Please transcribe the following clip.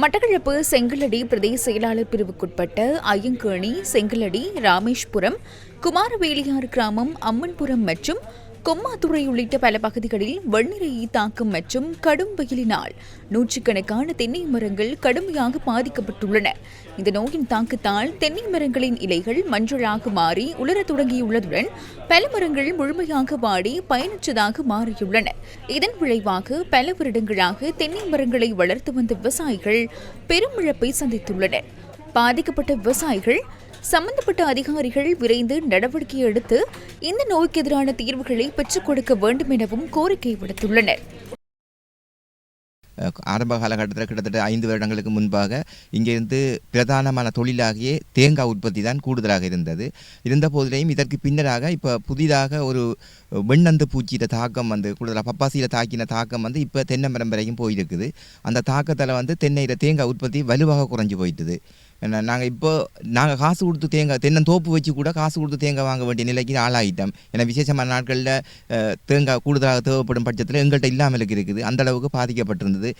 மட்டக்களப்பு செங்கலடி பிரதேச செயலாளர் பிரிவுக்குட்பட்ட ஐயங்கேணி செங்கலடி ராமேஸ்புரம் குமாரவேலியார் கிராமம் அம்மன்புரம் மற்றும் கொம்மாத்துறை உள்ளிட்ட பல பகுதிகளில் வெண்ணிறையை தாக்கம் மற்றும் கடும் வெயிலினால் நூற்றுக்கணக்கான தென்னை மரங்கள் கடுமையாக பாதிக்கப்பட்டுள்ளன. இந்த நோயின் தாக்கத்தால் தென்னை மரங்களின் இலைகள் மஞ்சளாக மாறி உலரத் தொடங்கியுள்ளதுடன் பல மரங்கள் முழுமையாக வாடி பயனற்றதாக மாறியுள்ளன. இதன் விளைவாக பல வருடங்களாக தென்னை மரங்களை வளர்த்து வந்த விவசாயிகள் பெரும் இழப்பை சந்தித்துள்ளனர். பாதிக்கப்பட்ட விவசாயிகள் சம்பந்தப்பட்ட அதிகாரிகள் விரைந்து நடவடிக்கை எடுத்து இந்த நோய்க்கு எதிரான தீர்வுகளை பெற்றுக் கொடுக்க வேண்டும் எனவும் கோரிக்கை விடுத்துள்ளனர். ஆரம்ப காலகட்டத்தில் கிட்டத்தட்ட ஐந்து வருடங்களுக்கு முன்பாக இங்கிருந்து பிரதானமான தொழிலாகிய தேங்காய் உற்பத்தி தான் கூடுதலாக இருந்தது. இருந்த போதிலையும் இதற்கு பின்னராக இப்போ புதிதாக ஒரு வெண்ணந்து பூச்சியிட தாக்கம் வந்து கூடுதலாக பப்பாசியில் தாக்கின தாக்கம் வந்து இப்போ தென்னை மரம் வரைக்கும் போயிருக்குது. அந்த தாக்கத்தில் வந்து தென்னையில் தேங்காய் உற்பத்தி வலுவாக குறைஞ்சி போயிட்டுது. என்ன நாங்கள் இப்போ நாங்கள் காசு கொடுத்து தேங்காய் தென்னந்தோப்பு வச்சு கூட காசு கொடுத்து தேங்காய் வாங்க வேண்டிய நிலைக்கு ஆளாகிட்டோம் ஏன்னா விசேஷமான நாட்களில் தேங்காய் கூடுதலாக தேவைப்படும் பட்சத்தில் எங்கள்கிட்ட இல்லாமல் இருக்குது. அந்த அளவுக்கு பாதிக்கப்பட்டிருந்தது.